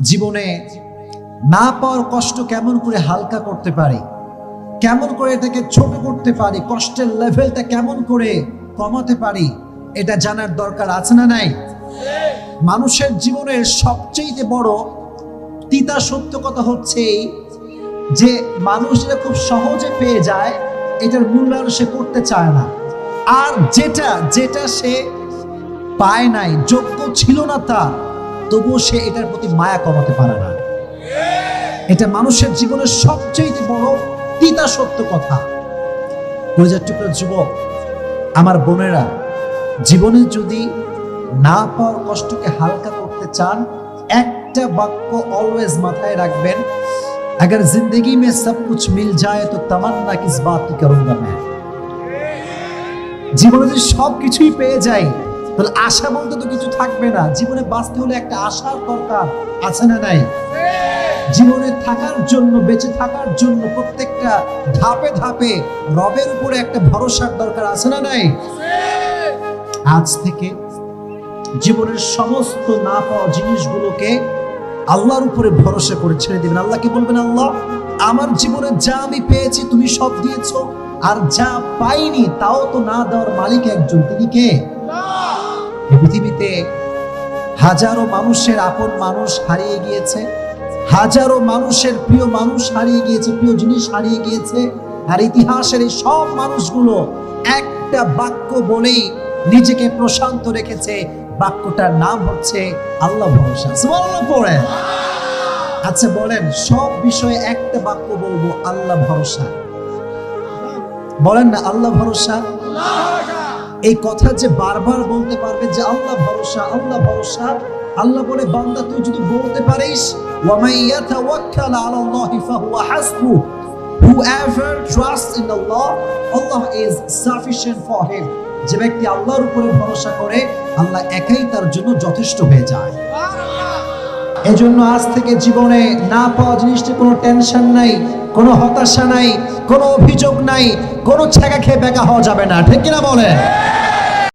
জীবনে না পাওয়ার কষ্ট কেমন করে হালকা করতে পারি? কেমন করে এটাকে ছোট করতে পারি? কষ্টের লেভেলটা কেমন করে কমাতে পারি? এটা জানার দরকার আছে না নাই? মানুষের জীবনের সবচেয়ে বড় তিতা সত্য কথা হচ্ছে যে মানুষ এটা খুব সহজে পেয়ে যায়, এটার মূল্যায়ন সে করতে চায় না। আর যেটা যেটা সে পায় নাই, যোগ্য ছিল না তার তবুও সে এটার প্রতি মায়া কমাতে পারে না এটা মানুষের জীবনের সবচেয়ে বড় তিতা সত্য কথা কলেজের টুকরো যুবক আমার বোনেরা জীবনে যদি না পাওয়ার কষ্টকে হালকা করতে চান একটা বাক্য অলওয়েজ মাথায় রাখবেন अगर जिंदगी में सब कुछ मिल जाए तो तमन्ना किस बात की करूंगा मैं জীবনে যদি সব কিছুই পেয়ে যাই তাহলে আশা বলতে তো কিছু থাকবে না। জীবনে বাঁচতে হলে একটা আশার দরকার, আছে না নাই? জীবনে থাকার জন্য, বেঁচে থাকার জন্য প্রত্যেকটা ধাপে ধাপে রবের উপরে একটা ভরসার দরকার, আছে না নাই? আজ থেকে জীবনের সমস্ত না পাওয়া জিনিসগুলোকে আল্লাহর উপরে ভরসা করে ছেড়ে দিবেন। আল্লাহকে বলবেন? আল্লাহ, আমার জীবনে যা আমি পেয়েছি, তুমি সব দিয়েছ। আর যা পাইনি, তাও তো না দেওয়ার মালিক একজন। তিনি কে? পৃথিবীতে হাজারো মানুষের আপন মানুষ হারিয়ে গিয়েছে, হাজারো মানুষের প্রিয় মানুষ হারিয়ে গিয়েছে, প্রিয় জিনিস হারিয়ে গিয়েছে, আর ইতিহাসের এই সব মানুষগুলো একটা বাক্য বলেই নিজেকে প্রশান্ত রেখেছে। বাক্যটার নাম হচ্ছে আল্লাহ ভরসা। পড়ে। আচ্ছা বলেন, সব বিষয়ে একটা বাক্য বলব, আল্লাহ ভরসা। বলেন না, আল্লাহ ভরসা? এই কথা যে বারবার বলতে পারবে যে আল্লাহ ভরসা আল্লাহ ভরসা। আল্লাহ বলে, বান্দা, তুই যদি বলতে পারিস আল্লাহি whoever trusts in Allah Allah is sufficient for him যে ব্যক্তি আল্লাহর উপরে ভরসা করে, আল্লাহ একাই তার জন্য যথেষ্ট হয়ে যায়। এজন্য আজ থেকে জীবনে না পাওয়া জিনিসটি কোনো টেনশন নাই, কোনো হতাশা নাই, কোনো অভিযোগ নাই, কোনো ছেঁকা খেয়ে বেঁকা হওয়া যাবে না। ঠিক কিনা বলে